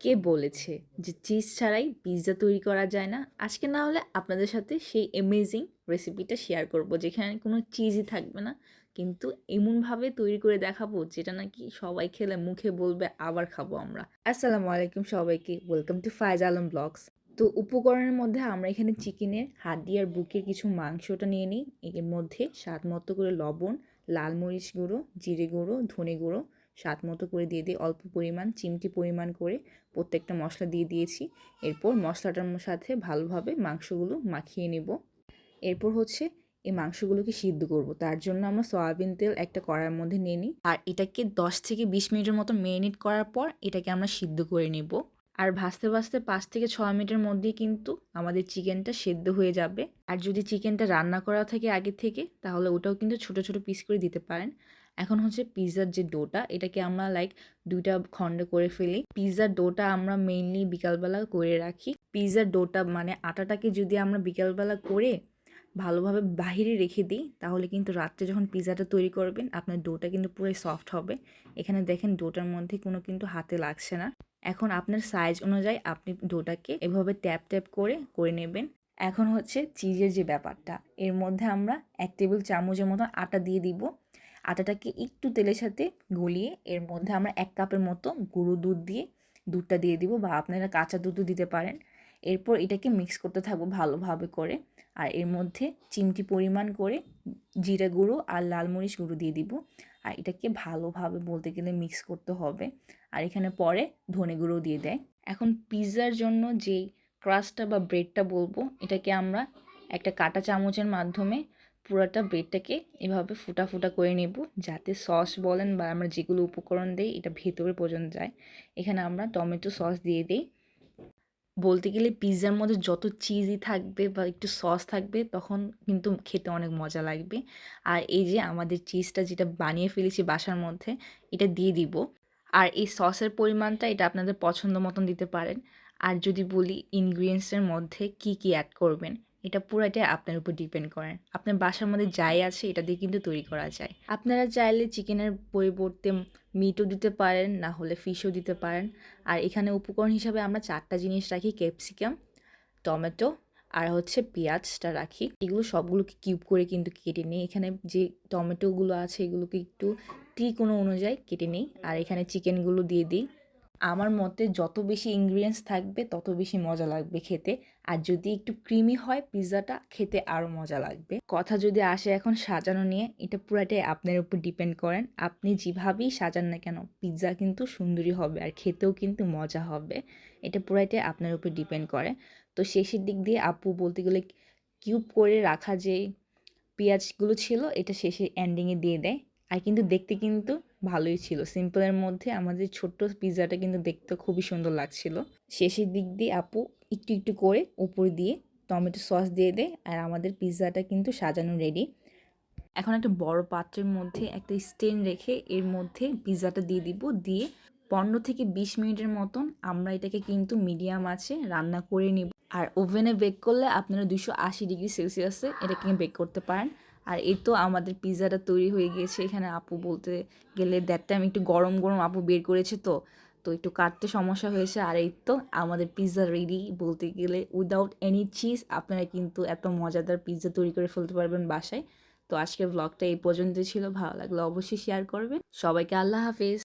কে বলেছে যে চিজ ছাড়াই পিৎজা তৈরি করা যায় না? আজকে না হলে আপনাদের সাথে সেই অ্যামেজিং রেসিপিটা শেয়ার করব, যেখানে কোনো চিজই থাকবে না, কিন্তু এমনভাবে তৈরি করে দেখাবো যেটা নাকি সবাই খেলে মুখে বলবে, আবার খাব আমরা। আসসালামু আলাইকুম সবাইকে welcome to Faiz Alam blogs তো উপকরণের মধ্যে আমরা এখানে চিকেনের হাড্ডি আর বুকের কিছু মাংসটা নিয়ে নিই। এর মধ্যে স্বাদ মতো করে লবণ, লাল মরিচ গুঁড়ো, জিরে গুঁড়ো, ধনে গুঁড়ো স্বাদ মতো করে দিয়ে দিই। অল্প পরিমাণ চিমটি পরিমাণ করে প্রত্যেকটা মশলা দিয়ে দিয়েছি। এরপর মশলাটার সাথে ভালোভাবে মাংসগুলো মাখিয়ে নেব। এরপর হচ্ছে এই মাংসগুলোকে সিদ্ধ করব। তার জন্য আমরা সয়াবিন তেল একটা কড়াইয়ের মধ্যে নিয়ে নিই। আর এটাকে দশ থেকে বিশ মিনিটের মতো মেরিনেট করার পর এটাকে আমরা সিদ্ধ করে নেব। আর ভাজতে ভাজতে পাঁচ থেকে ছয় মিনিটের মধ্যেই কিন্তু আমাদের চিকেনটা সেদ্ধ হয়ে যাবে। আর যদি চিকেনটা রান্না করা থাকে আগে থেকে, তাহলে ওটাও কিন্তু ছোট ছোট পিস করে দিতে পারেন। এখন হচ্ছে পিৎজার যে ডোটা, এটাকে আমরা লাইক দুইটা খণ্ড করে ফেলি। পিৎজার ডোটা আমরা মেইনলি বিকালবেলা করে রাখি। পিৎজার ডোটা মানে আটাটাকে যদি আমরা বিকালবেলা করে ভালোভাবে বাহিরে রেখে দিই, তাহলে কিন্তু রাত্রে যখন পিৎজাটা তৈরি করবেন, আপনার ডোটা কিন্তু পুরোই সফট হবে। এখানে দেখেন ডোটার মধ্যে কোনো কিন্তু হাতে লাগছে না। এখন আপনার সাইজ অনুযায়ী আপনি ডোটাকে এভাবে ট্যাপ ট্যাপ করে করে নেবেন। এখন হচ্ছে চিজের যে ব্যাপারটা, এর মধ্যে আমরা এক টেবিল চামচের মতো আটা দিয়ে দিব। আটাটাকে একটু তেলের সাথে গলিয়ে এর মধ্যে আমরা এক কাপের মতো গুঁড়ো দুধ দিয়ে দুধটা দিয়ে দিব বা আপনারা কাঁচা দুধও দিতে পারেন। এরপর এটাকে মিক্স করতে থাকব ভালোভাবে করে। আর এর মধ্যে চিমটি পরিমাণ করে জিরা গুঁড়ো আর লাল মরিচ গুঁড়ো দিয়ে দিব। আর এটাকে ভালোভাবে বলতে গেলে মিক্স করতে হবে। আর এখানে পরে ধনে গুঁড়ো দিয়ে দেয়। এখন পিৎজার জন্য যেই ক্রাস্টটা বা ব্রেডটা বলব, এটাকে আমরা একটা কাটা চামচের মাধ্যমে পুরোটা ব্রেডটাকে এভাবে ফুটা ফুটা করে নেব, যাতে সস বলেন বা আমরা যেগুলো উপকরণ দিই, এটা ভেতরে পর্যন্ত যায়। এখানে আমরা টমেটো সস দিয়ে দিই। বলতে গেলে পিৎজার মধ্যে যত চিজই থাকবে বা একটু সস থাকবে, তখন কিন্তু খেতে অনেক মজা লাগবে। আর এই যে আমাদের চিজটা যেটা বানিয়ে ফেলেছি বাসার মধ্যে, এটা দিয়ে দিব। আর এই সসের পরিমাণটা এটা আপনাদের পছন্দ মতন দিতে পারেন। আর যদি বলি ইনগ্রিডিয়েন্টসের মধ্যে কি কি অ্যাড করবেন এটা পুরোটাই আপনার উপর ডিপেন্ড করেন আপনার বাসার মধ্যে যাই আছে, এটা দিয়ে কিন্তু তৈরি করা যায়। আপনারা চাইলে চিকেনের পরিবর্তে মিটও দিতে পারেন, না হলে ফিশও দিতে পারেন। আর এখানে উপকরণ হিসাবে আমরা চারটা জিনিস রাখি ক্যাপসিকাম টমেটো, আর হচ্ছে পেঁয়াজটা রাখি। এগুলো সবগুলোকে কিউব করে কিন্তু কেটে নিই। এখানে যে টমেটোগুলো আছে, এগুলোকে একটু কোনো অনুযায়ী কেটে নিই। আর এখানে চিকেনগুলো দিয়ে দিই। আমার মতে যত বেশি ইনগ্রিডিয়েন্টস থাকবে, তত বেশি মজা লাগবে খেতে। আর যদি একটু ক্রিমি হয় পিৎজাটা খেতে আরও মজা লাগবে। কথা যদি আসে এখন সাজানো নিয়ে, এটা পুরাটাই আপনার উপর ডিপেন্ড করেন। আপনি যেভাবেই সাজান না কেন পিৎজা কিন্তু সুন্দরী হবে আর খেতেও কিন্তু মজা হবে। এটা পুরাটাই আপনার উপর ডিপেন্ড করে। তো শেষের দিক দিয়ে আপু বলতে গেলে কিউব করে রাখা যে পেঁয়াজগুলো ছিল, এটা শেষে এন্ডিংয়ে দিয়ে দেয়। আর কিন্তু দেখতে কিন্তু ভালোই ছিল। সিম্পলের মধ্যে আমাদের ছোট্ট পিৎজাটা কিন্তু দেখতে খুবই সুন্দর লাগছিল। শেষের দিক দিয়ে আপু একটু একটু করে উপর দিয়ে টমেটো সস দিয়ে দেয় আর আমাদের পিৎজাটা কিন্তু সাজানো রেডি এখন একটা বড় পাত্রের মধ্যে একটা স্টেন রেখে এর মধ্যে পিৎজাটা দিয়ে দিব। দিয়ে পনেরো থেকে বিশ মিনিটের মতন আমরা এটাকে কিন্তু মিডিয়াম আছে রান্না করে নিব। আর ওভেনে বেক করলে আপনারা দুশো আশি ডিগ্রি সেলসিয়াসে এটাকে বেক করতে পারেন। আর এই তো আমাদের পিৎজাটা তৈরি হয়ে গিয়েছে। এখানে আপু বলতে গেলে দ্যাট টাইম একটু গরম গরম আপু বের করেছে তো। তো একটু কাটতে সমস্যা হয়েছে আর এই তো আমাদের পিৎজা রেডি বলতে গেলে উইদাউট এনি চিজ আপনারা কিন্তু এত মজাদার পিৎজা তৈরি করে ফেলতে পারবেন বাসায়। তো আজকের ব্লগটা এই পর্যন্ত ছিল। ভালো লাগলে অবশ্যই শেয়ার করবেন। সবাইকে আল্লাহ হাফেজ।